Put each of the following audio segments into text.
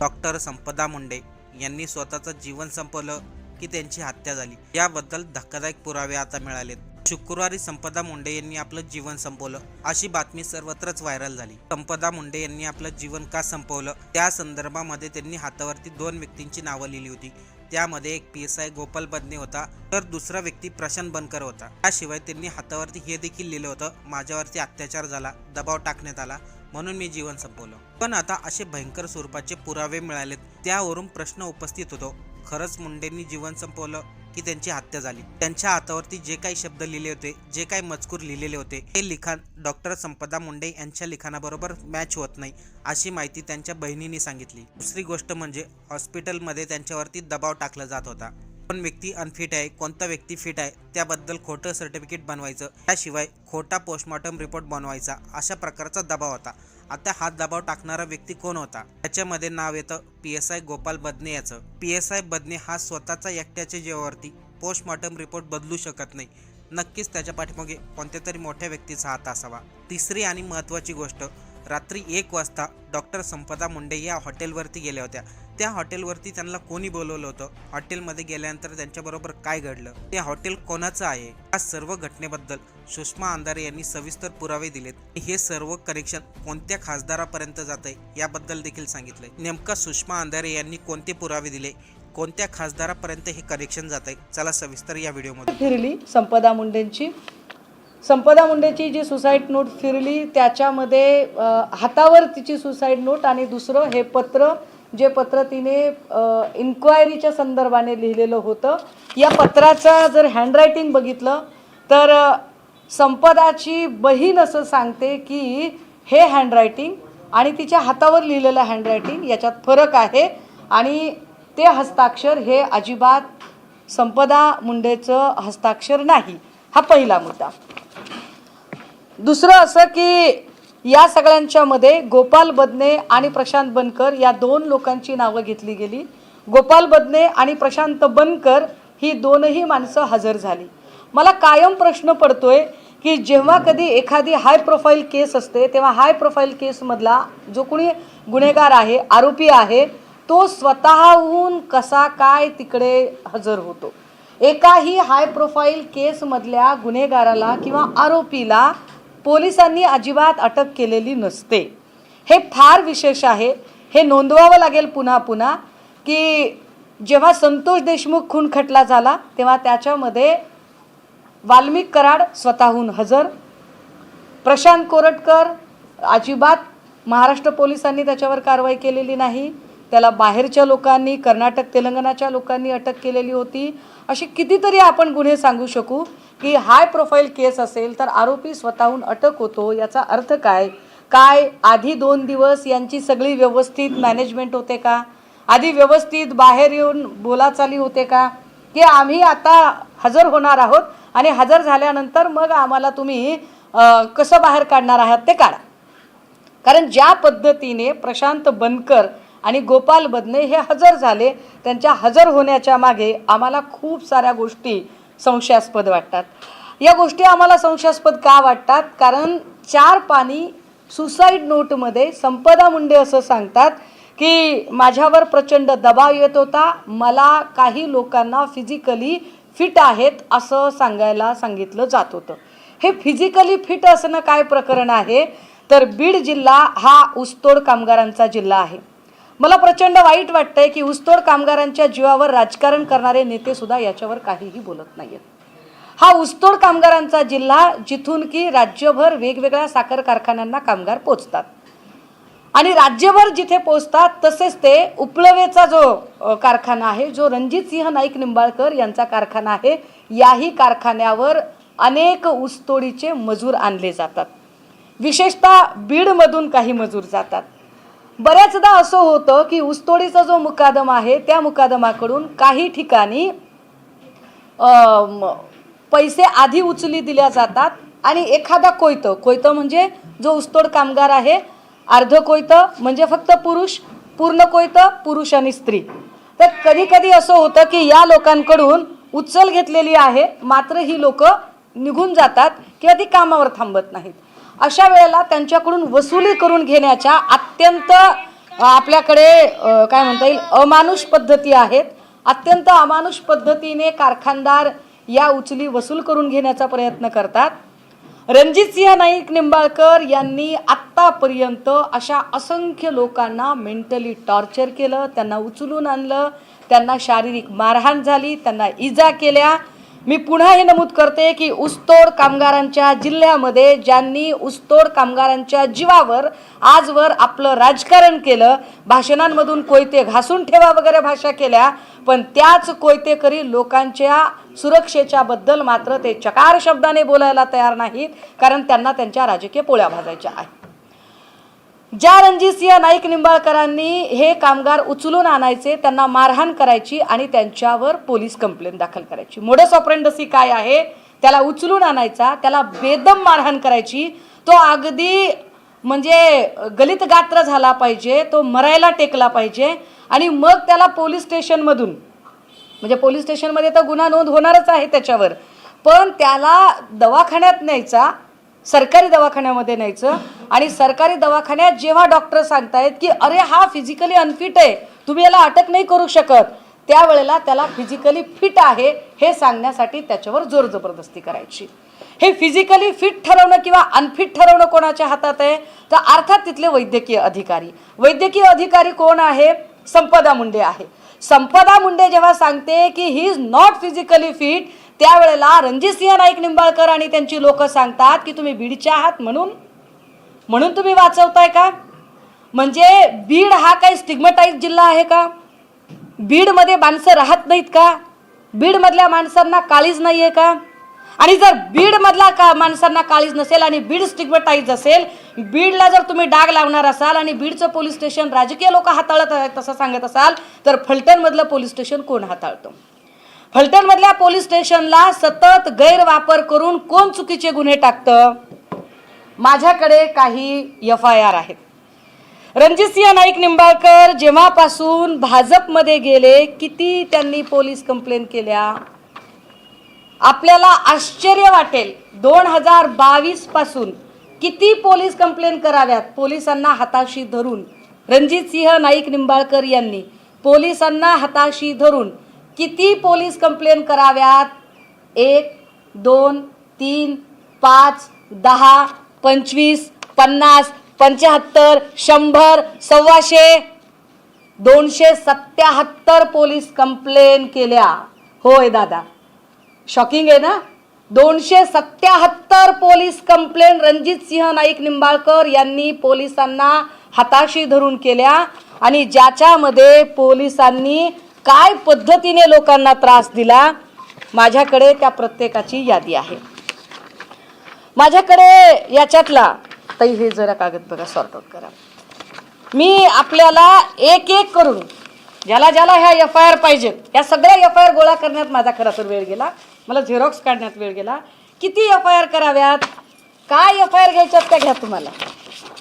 Doctor संपदा मुंडे यांनी स्वतःचं जीवन संपवलं की त्यांची हत्या झाली. याबद्दल धक्कादायक पुरावे आता मिळालेत. शुक्रवारी संपदा मुंडे यांनी आपलं जीवन संपवलं. अशी बातमी सर्वत्रच व्हायरल झाली. संपदा मुंडे यांनी आपलं जीवन का संपवलं? त्या संदर्भामध्ये त्यांनी हातावरती दोन व्यक्तींची नावं लिहिली होती. त्यामध्ये एक P S I Gopal Badne होता तर दुसरा व्यक्ती प्रशांत बनकर होता. त्याशिवाय त्यांनी हातावरती हे देखील लिहिलं होतं माझ्यावरती अत्याचार झाला दबाव टाकण्यात आला म्हणून मी जीवन संपवलं. पण आता असे भयंकर स्वरूपाचे पुरावे मिळालेत त्यावरून प्रश्न उपस्थित होतो. खरंच मुंडेंनी जीवन संपवलं की त्यांची हत्या झाली. त्यांच्या हातावरती जे काही शब्द लिहिले होते जे काही मजकूर लिहिलेले होते हे लिखाण डॉक्टर संपदा मुंडे यांच्या लिखाणाबरोबर मॅच होत नाही अशी माहिती त्यांच्या बहिणीने सांगितली. दुसरी गोष्ट म्हणजे हॉस्पिटलमध्ये त्यांच्यावरती दबाव टाकला जात होता. कोण व्यक्ती अनफिट आहे कोणता व्यक्ती फिट आहे त्याबद्दल खोटं सर्टिफिकेट बनवायचं. त्याशिवाय खोटा पोस्टमॉर्टम रिपोर्ट बनवायचा. अशा प्रकारचा दबाव होता. आता हा दबाव टाकणारा व्यक्ती कोण होता? त्याच्यामध्ये नाव येतं P S I Gopal Badne याचं. पी एस आय बदने हा स्वतःचा एकट्याच्या जीवावरती पोस्टमॉर्टम रिपोर्ट बदलू शकत नाही. नक्कीच त्याच्या पाठीमागे कोणत्या तरी मोठ्या व्यक्तीचा हात असावा. तिसरी आणि महत्त्वाची गोष्ट रात्री एक वाजता डॉक्टर संपदा मुंडे या हॉटेलवरती गेल्या होत्या. त्या हॉटेलवरती त्यांना कोणी बोलवलं होतं? हॉटेलमध्ये गेल्यानंतर त्यांच्याबरोबर काय घडलं? ते हॉटेल कोणाचं आहे? या सर्व घटनेबद्दल सुषमा अंधारे यांनी सविस्तर पुरावे दिलेत. हे सर्व कनेक्शन कोणत्या खासदारापर्यंत जात आहे याबद्दल देखील सांगितलंय. नेमका सुषमा अंधारे यांनी कोणते पुरावे दिले? कोणत्या खासदारापर्यंत हे कनेक्शन जात आहे चला सविस्तर या व्हिडिओमध्ये फिरली संपदा मुंडेंची संपदा मुंडेची जी सुसाईड नोट फिरली त्याच्यामध्ये हातावर तिची सुसाईड नोट आणि दुसरं हे पत्र जे पत्र तिने इन्क्वायरीच्या संदर्भाने लिहिलेलं होतं. या पत्राचं जर हँडरायटिंग बघितलं तर संपदाची बहीण असं सांगते की हे हँडरायटिंग आणि तिच्या हातावर लिहिलेलं हँडरायटिंग याच्यात फरक आहे आणि ते हस्ताक्षर हे अजिबात संपदा मुंडेचं हस्ताक्षर नाही. हा पहिला मुद्दा. दुसरं असं की या सगळ्यांच्या मध्ये गोपाल बदने आणि प्रशांत बनकर या दोन लोकांची नावं घेतली गेली. गोपाल बदने आणि प्रशांत बनकर ही दोनही माणसं हजर झाली. मला कायम प्रश्न पडतोय की जेव्हा कधी एखादी हाय प्रोफाईल केस असते तेव्हा हाय प्रोफाईल केसमधला जो कोणी गुन्हेगार आहे आरोपी आहे तो स्वतःहून कसा काय तिकडे हजर होतो? एकाही हाय प्रोफाईल केसमधल्या गुन्हेगाराला किंवा आरोपीला पोलिसांनी अजिबात अटक केलेली नसते. हे फार विशेष आहे. हे नोंदवावं लागेल पुन्हा पुन्हा की जेव्हा संतोष देशमुख खून खटला झाला तेव्हा त्याच्यामध्ये वाल्मिक कराड स्वतःहून हजर प्रशांत कोरटकर अजिबात महाराष्ट्र पोलिसांनी त्याच्यावर कारवाई केलेली नाही. त्याला बाहेरच्या लोकांनी कर्नाटक तेलंगणाच्या लोकांनी अटक केलेली होती. अशी कितीतरी आपण गुन्हे सांगू शकू. की हाय प्रोफाईल केस असेल तर आरोपी स्वतःहून अटक होतो. याचा अर्थ काय? काय आधी दोन दिवस यांची सगळी व्यवस्थित मॅनेजमेंट होते का? आधी व्यवस्थित बाहेर येऊन बोलाचाली होते का? की आम्ही आता हजर होणार आहोत आणि हजर झाल्यानंतर मग आम्हाला तुम्ही कसं बाहेर काढणार आहात ते काढा. कारण ज्या पद्धतीने प्रशांत बनकर आणि गोपाल बदने हे हजर झाले त्यांच्या हजर होण्याच्या मागे आम्हाला खूप साऱ्या गोष्टी संशयास्पद वाटतात. या गोष्टी आम्हाला संशयास्पद का वाटतात? कारण चार पाणी सुसाईड नोटमध्ये संपदा मुंडे असं सांगतात की माझ्यावर प्रचंड दबाव येत होता. मला काही लोकांना फिजिकली फिट आहेत असं सांगायला सांगितलं जात होतं. हे फिजिकली फिट असणं काय प्रकरण आहे? तर बीड जिल्हा हा ऊसतोड कामगारांचा जिल्हा आहे. मला प्रचंड वाईट वाटतंय की ऊसतोड कामगारांच्या जीवावर राजकारण करणारे नेते सुद्धा याच्यावर काहीही बोलत नाहीयेत. हा ऊसतोड कामगारांचा जिल्हा जिथून की राज्यभर वेगवेगळ्या साखर कारखान्यांना कामगार पोचतात. आणि राज्यभर जिथे पोचतात तसेच ते उपलवेचा जो कारखाना आहे जो रणजित सिंह नाईक निंबाळकर यांचा कारखाना आहे याही कारखान्यावर अनेक ऊसतोडीचे मजूर आणले जातात. विशेषतः बीडमधून काही मजूर जातात. बऱ्याचदा असं होतं की ऊसतोडीचा जो मुकादम आहे त्या मुकादमाकडून काही ठिकाणी पैसे आधी उचली दिल्या जातात आणि एखादा कोयतं कोयतं म्हणजे जो ऊसतोड कामगार आहे अर्ध कोयतं म्हणजे फक्त पुरुष पूर्ण कोयतं पुरुष आणि स्त्री. तर कधी कधी असं होतं की या लोकांकडून उचल घेतलेली आहे मात्र ही लोक निघून जातात किंवा ती कामावर थांबत नाहीत. अशा वेळेला त्यांच्याकडून वसुली करून घेण्याच्या अत्यंत आपल्याकडे काय म्हणता येईल अमानुष पद्धती आहेत. अत्यंत अमानुष पद्धतीने कारखानदार या उचली वसूल करून घेण्याचा प्रयत्न करतात. रणजित सिंह नाईक निंबाळकर यांनी आत्तापर्यंत अशा असंख्य लोकांना मेंटली टॉर्चर केलं त्यांना उचलून आणलं त्यांना शारीरिक मारहाण झाली त्यांना इजा केल्या. मी पुन्हा हे नमूद करते की ऊसतोड कामगारांच्या जिल्ह्यामध्ये ज्यांनी ऊसतोड कामगारांच्या जीवावर आजवर आपलं राजकारण केलं भाषणांमधून कोयते घासून ठेवा वगैरे भाषा केल्या पण त्याच कोयतेकरी लोकांच्या सुरक्षेच्या बद्दल मात्र ते चकार शब्दाने बोलायला तयार नाहीत कारण त्यांना त्यांच्या राजकीय पोळ्या भाजायच्या आहेत. ज्या रणजितसिंह नाईक निंबाळकरांनी हे कामगार उचलून आणायचे त्यांना मारहाण करायची आणि त्यांच्यावर पोलीस कंप्लेंट दाखल करायची. मोडस ऑपरेंडसी काय आहे? त्याला उचलून आणायचा त्याला बेदम मारहाण करायची. तो अगदी म्हणजे गलित गात्र झाला पाहिजे तो मरायला टेकला पाहिजे आणि मग त्याला पोलीस स्टेशनमधून म्हणजे पोलीस स्टेशनमध्ये तर गुन्हा नोंद होणारच आहे त्याच्यावर पण त्याला दवाखान्यात न्यायचा सरकारी दवाखान्यामध्ये न्यायचं. आणि सरकारी दवाखान्यात जेव्हा डॉक्टर सांगतायत की अरे हा फिजिकली अनफिट आहे. तुम्ही याला अटक नाही करू शकत. त्यावेळेला त्याला फिजिकली फिट आहे हे सांगण्यासाठी त्याच्यावर जोर जबरदस्ती करायची. हे फिजिकली फिट ठरवणं किंवा अनफिट ठरवणं कोणाच्या हातात आहे? तर अर्थात तिथले वैद्यकीय अधिकारी. वैद्यकीय अधिकारी कोण आहे? संपदा मुंडे आहे. संपदा मुंडे जेव्हा सांगते की he is not physically fit त्यावेळेला रणजितसिंह नाईक निंबाळकर आणि त्यांची लोक सांगतात की तुम्ही बीडचे आहात म्हणून. म्हणून तुम्ही वाचवताय का? म्हणजे बीड हा काही स्टिग्मटाईज जिल्हा आहे का? बीडमध्ये माणसं राहत नाहीत का? बीडमधल्या माणसांना काळीज नाही आहे का? आणि जर बीडमधला का माणसांना काळीज नसेल आणि बीड स्टिग्मटाईज असेल बीडला जर तुम्ही डाग लावणार असाल आणि बीडचं पोलीस स्टेशन राजकीय लोक हाताळत आहेत तसं सांगत असाल तर फलटणमधलं पोलीस स्टेशन कोण हाताळतं? फलटणमधल्या पोलीस स्टेशनला सतत गैरवापर करून कोण चुकीचे गुन्हे टाकतं? माझ्याकडे काही एफ आय आर आहेत रणजितसिंह नाईक निंबाळकर जेव्हापासून भाजपमध्ये गेले किती त्यांनी पोलीस कंप्लेंट केल्या? आपल्याला आश्चर्य वाटेल दोन हजार बावीसपासून किती पोलीस कंप्लेंट कराव्यात पोलिसांना हाताशी धरून? रणजितसिंह नाईक निंबाळकर यांनी पोलिसांना हाताशी धरून किती पोलीस कंप्लेंट कराव्यात? एक दोन तीन पाच दहा पंचवीस पन्नास पंच्याहत्तर शंभर सव्वाशे दोनशे सत्याहत्तर पोलीस कंप्लेन केल्या. होय दादा. शॉकिंग आहे ना? दोनशे सत्याहत्तर पोलीस कंप्लेन रणजित सिंह नाईक निंबाळकर यांनी पोलिसांना हाताशी धरून केल्या आणि ज्याच्यामध्ये पोलिसांनी काय पद्धतीने लोकांना त्रास दिला माझ्याकडे त्या प्रत्येकाची यादी आहे. माझ्याकडे याच्यातला ताई हे जरा कागद बघा सॉर्ट आउट करा. मी आपल्याला एक एक करून ज्याला ज्याला ह्या एफ आय आर पाहिजेत या सगळ्या एफ आय आर गोळा करण्यात माझा खरा तर वेळ गेला. मला झेरॉक्स काढण्यात वेळ गेला. किती एफ आय आर कराव्यात? काय एफ आय आर घ्यायच्यात त्या घ्या तुम्हाला.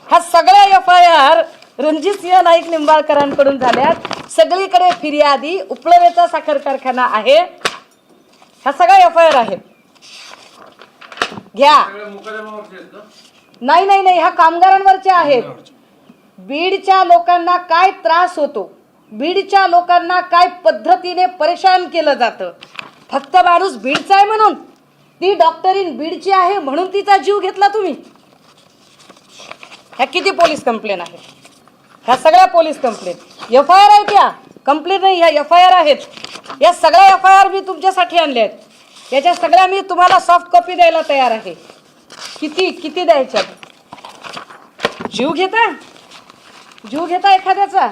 ह्या सगळ्या F I R Ranjit Sinh Naik निंबाळकरांकडून झाल्यात. सगळीकडे फिर्यादी उपळवेचा साखर कारखाना आहे. ह्या सगळ्या एफ आय आर आहेत. घ्या. नाही नाही नाही ह्या कामगारांवरच्या आहेत. बीडच्या लोकांना काय त्रास होतो? बीडच्या लोकांना काय पद्धतीने परेशान केलं जातं? फक्त माणूस बीडचा आहे म्हणून. ती डॉक्टरीन बीडची आहे म्हणून तिचा जीव घेतला तुम्ही. ह्या किती पोलीस कंप्लेन आहे ह्या सगळ्या police complaint F I R आहेत या. कंप्लेंट नाही ह्या एफ आय आर आहेत. या सगळ्या एफ आय आर मी तुमच्यासाठी आणल्या आहेत. याच्या सगळ्या मी तुम्हाला सॉफ्ट कॉपी द्यायला तयार आहे. किती किती द्यायच्या? जीव घेता? जीव घेता एखाद्याचा?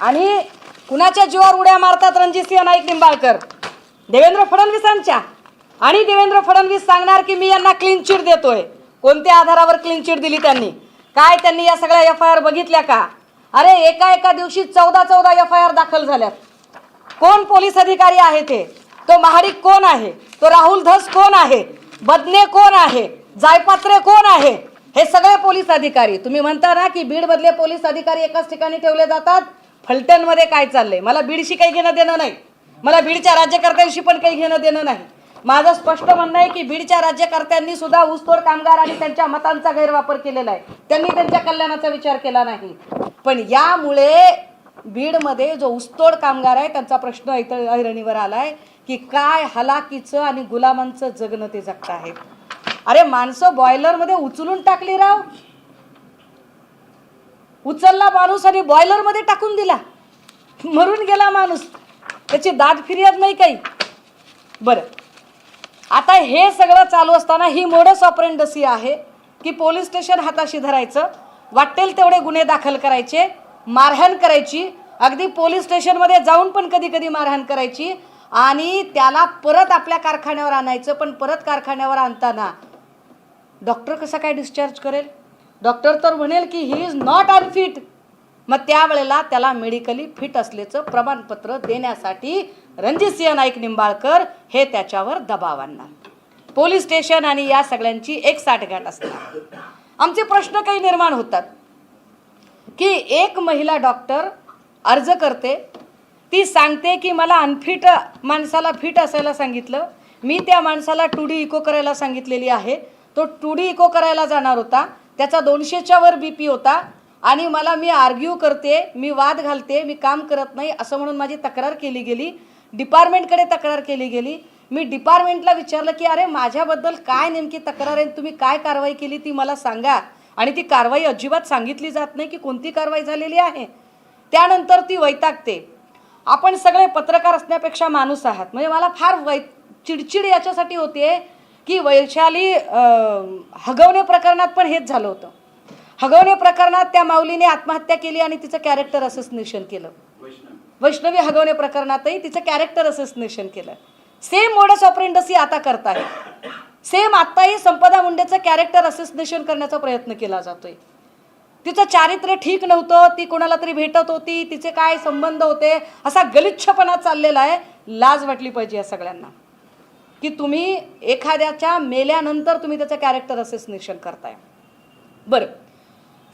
आणि कुणाच्या जीवावर उड्या मारतात रणजितसिंह नाईक निंबाळकर? देवेंद्र फडणवीसांच्या. आणि देवेंद्र फडणवीस सांगणार की मी यांना क्लीन चिट देतोय. कोणत्या आधारावर क्लीन चिट दिली त्यांनी? काय त्यांनी या सगळ्या एफ आय आर बघितल्या का? अरे एका एका दिवशी चौदा चौदा एफ आय आर दाखल झाल्यात. कोण पोलीस अधिकारी आहे ते? तो महाडिक कोण आहे? तो राहुल धस कोण आहे? बदने कोण आहे? जायपात्रे कोण आहे? हे सगळे पोलीस अधिकारी. तुम्ही म्हणता ना की बीडमधले पोलीस अधिकारी एकाच ठिकाणी ठेवले जातात? फलटणमध्ये काय चाललंय? मला बीडशी काही घेणं देणं नाही. मला बीडच्या राज्यकर्त्यांशी पण काही घेणं देणं नाही. माझं स्पष्ट म्हणणं आहे की बीडच्या राज्यकर्त्यांनी सुद्धा ऊसतोड कामगार आणि त्यांच्या मतांचा गैरवापर केलेला आहे. त्यांनी त्यांच्या कल्याणाचा विचार केला नाही. पण यामुळे बीडमध्ये जो ऊसतोड कामगार आहे त्यांचा प्रश्न ऐरणीवर आलाय की काय हलाकीचं आणि गुलामांचं जगणं ते जगत आहेत अरे माणसं बॉयलरमध्ये उचलून टाकली राव. उचलला माणूस आणि बॉयलरमध्ये टाकून दिला. मरून गेला माणूस. त्याची दाद फिर्याद नाही काही. बरं. आता हे सगळं चालू असताना ही मोडस ऑपरेंडसी आहे की पोलीस स्टेशन हाताशी धरायचं. वाटेल तेवढे गुन्हे दाखल करायचे मारहाण करायची. अगदी पोलीस स्टेशनमध्ये जाऊन पण कधी कधी मारहाण करायची. आणि त्याला परत आपल्या कारखान्यावर आणायचं पण परत कारखान्यावर आणताना. डॉक्टर कसा काय डिस्चार्ज करेल? डॉक्टर तर म्हणेल की ही इज नॉट अनफिट मग त्यावेळेला त्याला मेडिकली फिट असल्याचं प्रमाणपत्र देण्यासाठी रणजितसिंह नाईक निंबाळकर हे त्याच्यावर दबाव आणणार. पोलीस स्टेशन आणि या सगळ्यांची एक साठगाठ असणार. आमचे प्रश्न काही निर्माण होतात. की एक महिला डॉक्टर अर्ज करते ती सांगते की मला अनफिट माणसाला फिट असायला सांगितलं. मी त्या माणसाला टू डी इको करायला सांगितलेली आहे. तो टू डी इको करायला जाणार होता. त्याचा दोनशेच्या वर बी पी होता. आणि मला मी आर्ग्यू करते मी वाद घालते मी काम करत नाही असं म्हणून माझी तक्रार केली गेली. डिपार्टमेंटकडे तक्रार केली गेली. मी डिपार्टमेंटला विचारलं की अरे माझ्याबद्दल काय नेमकी तक्रार आहे तुम्ही काय कारवाई केली ती मला सांगा. आणि ती कारवाई अजिबात सांगितली जात नाही की कोणती कारवाई झालेली आहे. त्यानंतर ती वैतागते. आपण सगळे पत्रकार असण्यापेक्षा माणूस आहात. म्हणजे मला फार वै चिडचिड याच्यासाठी होते की वैशाली हगवणे प्रकरणात पण हेच झालं होतं. हगवणे प्रकरणात त्या माऊलीने आत्महत्या केली आणि तिचं कॅरेक्टर असोसिनेशन केलं. वैष्णवी हगवणे प्रकरणातही तिचं कॅरेक्टर असोसिनेशन केलं. सेम मोडस ऑपरेंडसी आता करताय. सेम आत्ताही संपदा मुंडेचं कॅरेक्टर असोसिनेशन करण्याचा प्रयत्न केला जातोय. तिचं चारित्र्य ठीक नव्हतं ती कोणाला तरी भेटत होती तिचे काय संबंध होते असा गलिच्छपणा चाललेला आहे. लाज वाटली पाहिजे या सगळ्यांना. की तुम्ही एखाद्याच्या मेल्यानंतर तुम्ही त्याचं कॅरेक्टर असोसिनेशन करताय. बरं.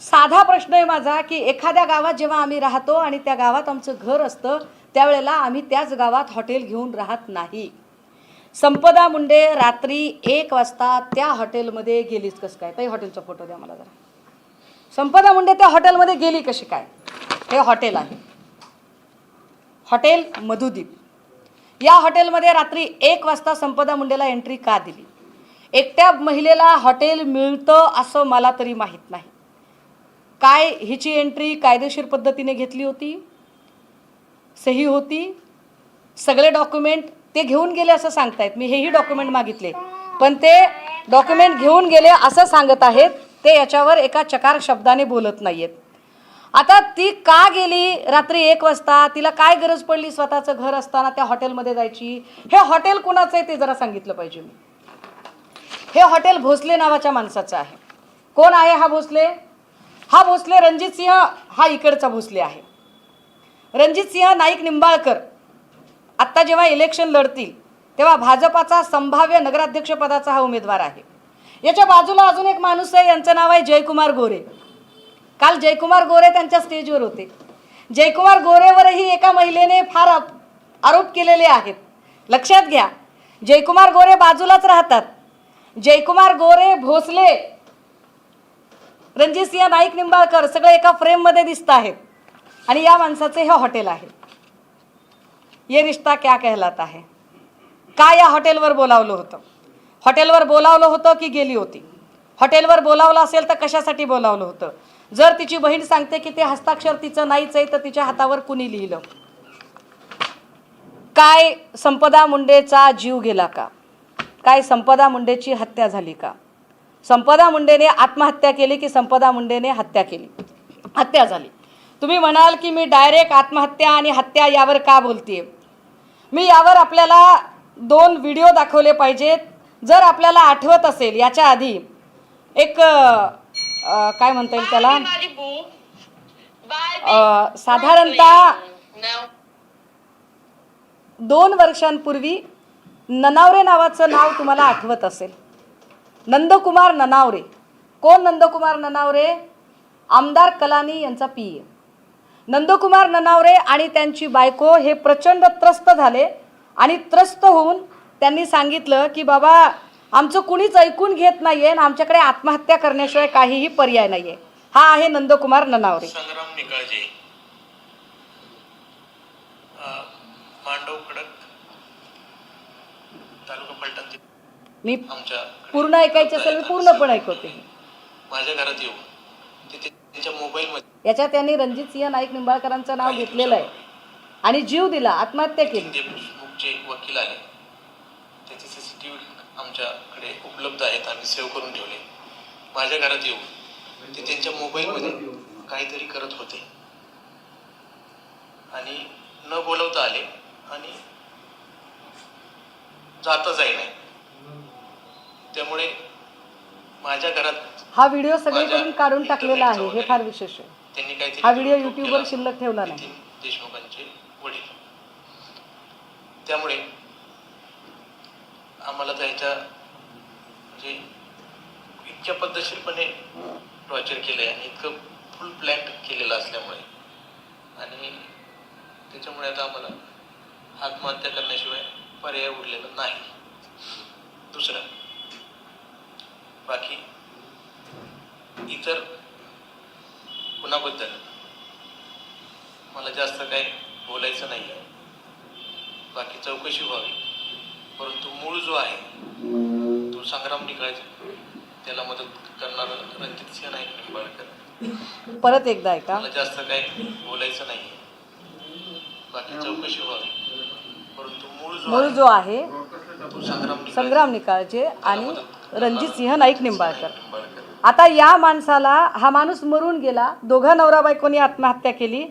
साधा प्रश्न आहे माझा की एखाद्या गावात जेव्हा आम्ही राहतो आणि त्या गावात आमचं घर असतं त्यावेळेला आम्ही त्याच गावात हॉटेल घेऊन राहत नाही. संपदा मुंडे रात्री एक वाजता त्या हॉटेलमध्ये गेलीच कसं काय? ताई हॉटेलचा फोटो द्या मला जरा. संपदा मुंडे त्या हॉटेलमध्ये गेली कशी काय? हे हॉटेल आहे. हॉटेल मधुदीप. या हॉटेलमध्ये रात्री एक वाजता संपदा मुंडेला एंट्री का दिली? एकट्या महिलेला हॉटेल मिळतं असं मला तरी माहीत नाही. काय हिची एंट्री कायदेशीर पद्धतीने घेतली होती? सही होती? सगळे डॉक्युमेंट ते घेऊन गेले असं सांगतायत. मी हेही डॉक्युमेंट मागितले. पण ते डॉक्युमेंट घेऊन गेले असं सांगत आहेत ते याच्यावर एका चकार शब्दाने बोलत नाहीयेत. आता ती का गेली रात्री एक वाजता? तिला काय गरज पडली स्वतःचं घर असताना त्या हॉटेलमध्ये जायची? हे हॉटेल कोणाचं आहे ते जरा सांगितलं पाहिजे मी. हे हॉटेल भोसले नावाच्या माणसाचं आहे. कोण आहे हा भोसले? हा भोसले रणजित सिंह हा इकडचा भोसले आहे. रणजित सिंह नाईक निंबाळकर आत्ता जेव्हा इलेक्शन लढतील तेव्हा भाजपाचा संभाव्य नगराध्यक्षपदाचा हा उमेदवार आहे. याच्या बाजूला अजून एक माणूस आहे यांचं नाव आहे जयकुमार गोरे. काल जयकुमार गोरे त्यांच्या स्टेजवर होते. जयकुमार गोरेवरही एका महिलेने फार आप- आरोप केलेले आहेत. लक्षात घ्या जयकुमार गोरे बाजूलाच राहतात. जयकुमार गोरे भोसले रणजितसिंह नाईक निंबाळकर सगळे एका फ्रेममध्ये दिसत आहेत. आणि या माणसाचे हे हॉटेल आहे. ये रिश्ता क्या कहलात आहे का या हॉटेलवर बोलावलं होतं? हॉटेलवर बोलावलं होतं की गेली होती? हॉटेलवर बोलावलं असेल तर कशासाठी बोलावलं होतं? जर तिची बहीण सांगते की ते हस्ताक्षर तिचं नाहीच आहे तर तिच्या हातावर कुणी लिहिलं? काय संपदा मुंडेचा जीव गेला का? काय संपदा मुंडेची हत्या झाली का? संपदा मुंडेने आत्महत्या केली की संपदा मुंडेने हत्या केली? हत्या झाली. तुम्ही म्हणाल की मी डायरेक्ट आत्महत्या आणि हत्या यावर का बोलतेय? मी यावर आपल्याला दोन व्हिडिओ दाखवले पाहिजेत. जर आपल्याला आठवत असेल याच्या आधी एक काय म्हणता येईल त्याला? साधारणतः दोन वर्षांपूर्वी ननावरे नावाचं नाव तुम्हाला आठवत असेल. नंदकुमार ननावरे. कोण नंदकुमार ननावरे? आमदार कलानी यांचा पी. ए. नंदकुमार ननावरे आणि त्यांची बायको हे प्रचंड त्रस्त झाले आणि त्रस्त होऊन त्यांनी सांगितलं की बाबा आमचं कुणीच ऐकून घेत नाहीये आणि आमच्याकडे आत्महत्या करण्याशिवाय काहीही पर्याय नाहीये. हा आहे नंदकुमार ननावरे. मांडव कडक तालुका फलटण मी पूर्ण ऐकायचे असेल मी पूर्ण पण ऐकवते. माझ्या घरात येऊ. मोबाईलमध्ये याच्यात त्यांनी रणजित सिंह नाईक निंबाळकरांचं नाव घेतलेलं आहे. आणि जीव दिला आत्महत्या केली. वकील आले. त्याचे सी सी टी व्ही आमच्याकडे उपलब्ध आहेत आम्ही सेव्ह करून ठेवले. माझ्या घरात येऊ. ते त्यांच्या मोबाईलमध्ये काहीतरी करत होते. आणि न बोलवता आले आणि जाता जाई नाही. त्यामुळे माझ्या घरात हा व्हिडिओ सगळीकडून काढून टाकलेला आहे हे फार विशेष आहे. त्यांनी काहीतरी हा व्हिडिओ युट्यूबवर केला. शिल्लक ठेवला नाही. नितीन देशमुखांचे वडील. त्यामुळे आम्हाला त्याच्या म्हणजे इतक्या पद्धतशीरपणे टॉर्चर केलं आहे आणि इतकं फुल प्लॅन केलेलं असल्यामुळे. आणि त्याच्यामुळे आता आम्हाला आत्महत्या करण्याशिवाय पर्याय उरलेला नाही. दुसरं. बाकी इतर कुणाबद्दल मला जास्त काही बोलायचं नाही आहे बाकी चौकशी व्हावी. परंतु मूळ जो आहे तो संग्राम निकाळजे त्याला मदत करणारा रणजित सिंह नाईक निंबाळकर. परत एकदा ऐका. मला जास्त काही बोलायचं नाही बाकी चौकशी व्हावी. परंतु मूळ जो मूळ आहे जो आहे तो संग्राम संग्राम निकाळजे आणि रणजित सिंह नाईक निंबाळकर. आता या माणसाला हा माणूस मरून गेला. दोघा नवरा बायकोनी आत्महत्या केली.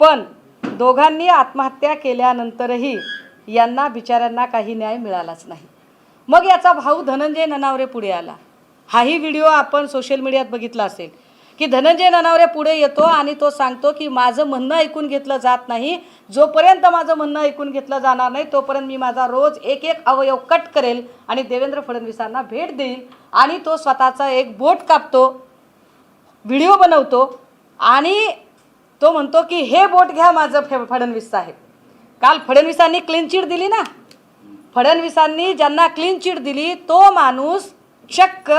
पण दोघांनी आत्महत्या केल्यानंतरही यांना बिचाऱ्यांना काही न्याय मिळालाच नाही. मग याचा भाऊ धनंजय ननावरे पुढे आला. हाही व्हिडिओ आपण सोशल मीडियात बघितला असेल. की धनंजय ननावरे पुढे येतो आणि तो सांगतो की माझं म्हणणं ऐकून घेतलं जात नाही. जोपर्यंत माझं म्हणणं ऐकून घेतलं जाणार नाही तोपर्यंत मी माझा रोज एक एक अवयव कट करेल आणि देवेंद्र फडणवीसांना भेट देईल आणि तो स्वतःचा एक बोट कापतो व्हिडिओ बनवतो आणि तो म्हणतो की हे बोट घ्या माझं फे फडणवीस साहेब. काल फडणवीसांनी क्लीन चिट दिली ना? फडणवीसांनी ज्यांना क्लीन चिट दिली तो माणूस चक्क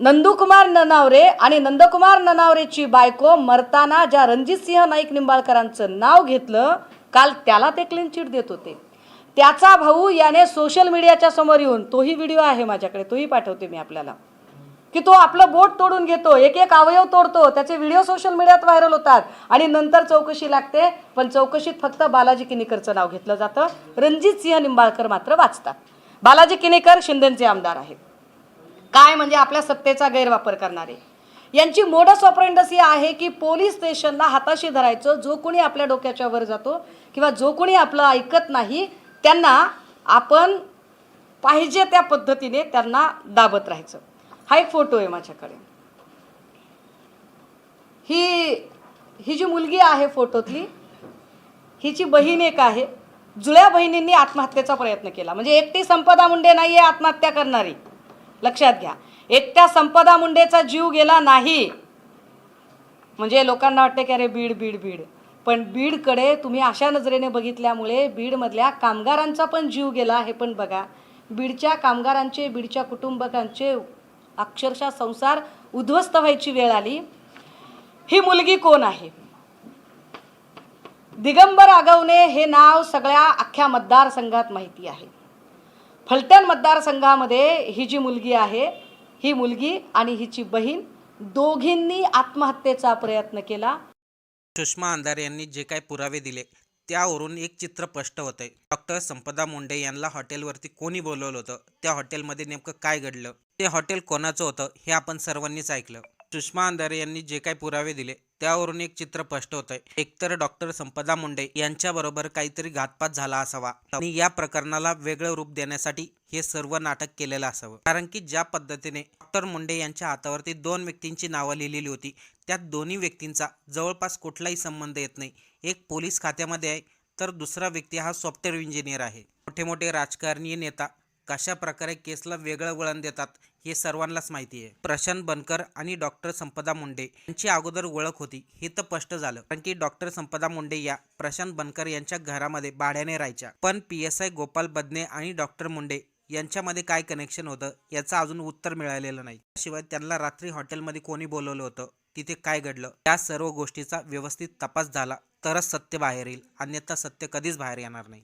नंदुकुमार ननावरे आणि नंदकुमार ननावरेची बायको मरताना ज्या रणजितसिंह नाईक निंबाळकरांचं नाव घेतलं काल त्याला ते क्लीन चिट देत होते. त्याचा भाऊ याने सोशल मीडियाच्या समोर येऊन तोही व्हिडिओ आहे माझ्याकडे तोही पाठवते मी आपल्याला. की तो आपलं बोट तोडून घेतो एक एक अवयव तोडतो त्याचे व्हिडिओ सोशल मीडियात व्हायरल होतात आणि नंतर चौकशी लागते पण चौकशीत फक्त बालाजी किनीकरचं नाव घेतलं जातं. रणजित सिंह निंबाळकर मात्र वाचतात. बालाजी किनीकर शिंदेचे आमदार आहेत. काय म्हणजे आपल्या सत्तेचा गैरवापर करणारे? यांची मोडस ऑपरेंडस ही आहे की पोलीस स्टेशनला हाताशी धरायचं जो कोणी आपल्या डोक्याच्या वर जातो किंवा जो कोणी आपलं ऐकत नाही त्यांना आपण पाहिजे त्या पद्धतीने त्यांना दाबत राहायचं. हा एक फोटो आहे माझ्याकडे. ही ही जी मुलगी आहे फोटोतली हिची बहीण एक आहे. जुळ्या बहिणींनी आत्महत्येचा प्रयत्न केला. म्हणजे एकटी संपदा मुंडे नाही आहे आत्महत्या करणारी. लक्षात घ्या. एकट्या संपदा मुंडेचा जीव गेला नाही. म्हणजे लोकांना वाटते की अरे बीड बीड बीड. पण बीडकडे तुम्ही अशा नजरेने बघितल्यामुळे बीडमधल्या कामगारांचा पण जीव गेला. हे पण बघा. बीडच्या कामगारांचे बीडच्या कुटुंबकांचे अक्षरशः संसार उद्ध्वस्त व्हायची वेळ आली. ही मुलगी कोण आहे? दिगंबर आगवणे हे नाव सगळ्या अख्ख्या मतदारसंघात माहिती आहे. फलटण मतदारसंघामध्ये ही जी मुलगी आहे ही मुलगी आणि हिची बहीण दोघींनी आत्महत्येचा प्रयत्न केला. सुषमा अंधारे यांनी जे काही पुरावे दिले त्यावरून एक चित्र स्पष्ट होतंय. डॉक्टर संपदा मुंडे यांना हॉटेलवरती कोणी बोलवलं होतं? त्या हॉटेलमध्ये नेमकं काय घडलं? ते हॉटेल कोणाचं होतं? हे आपण सर्वांनीच ऐकलं. सुषमा अंधारे यांनी जे काही पुरावे दिले त्यावरून एक चित्र स्पष्ट होतंय एकतर डॉक्टर संपदा मुंडे यांच्याबरोबर काहीतरी घातपात झाला असावा. आणि या प्रकरणाला वेगळं रूप देण्यासाठी हे सर्व नाटक केलेलं असावं. कारण की ज्या पद्धतीने डॉक्टर मुंडे यांच्या हातावरती दोन व्यक्तींची नावं लिहिलेली होती त्यात दोन्ही व्यक्तींचा जवळपास कुठलाही संबंध येत नाही. एक पोलीस खात्यामध्ये आहे तर दुसरा व्यक्ती हा सॉफ्टवेअर इंजिनियर आहे. मोठे मोठे राजकारणीय नेता कशा प्रकारे केसला वेगळं वळण देतात हे सर्वांनाच माहिती आहे. प्रशांत बनकर आणि डॉक्टर संपदा मुंडे यांची अगोदर ओळख होती. हे तर स्पष्ट झालं. कारण की डॉक्टर संपदा मुंडे या प्रशांत बनकर यांच्या घरामध्ये भाड्याने राहायच्या. पण P S I Gopal Badne आणि डॉक्टर मुंडे यांच्यामध्ये काय कनेक्शन होतं याचं अजून उत्तर मिळालेलं नाही. शिवाय त्यांना रात्री हॉटेलमध्ये कोणी बोलवलं होतं तिथे काय घडलं? त्या सर्व गोष्टीचा व्यवस्थित तपास झाला तरच सत्य बाहेर येईल. अन्यथा सत्य कधीच बाहेर येणार नाही.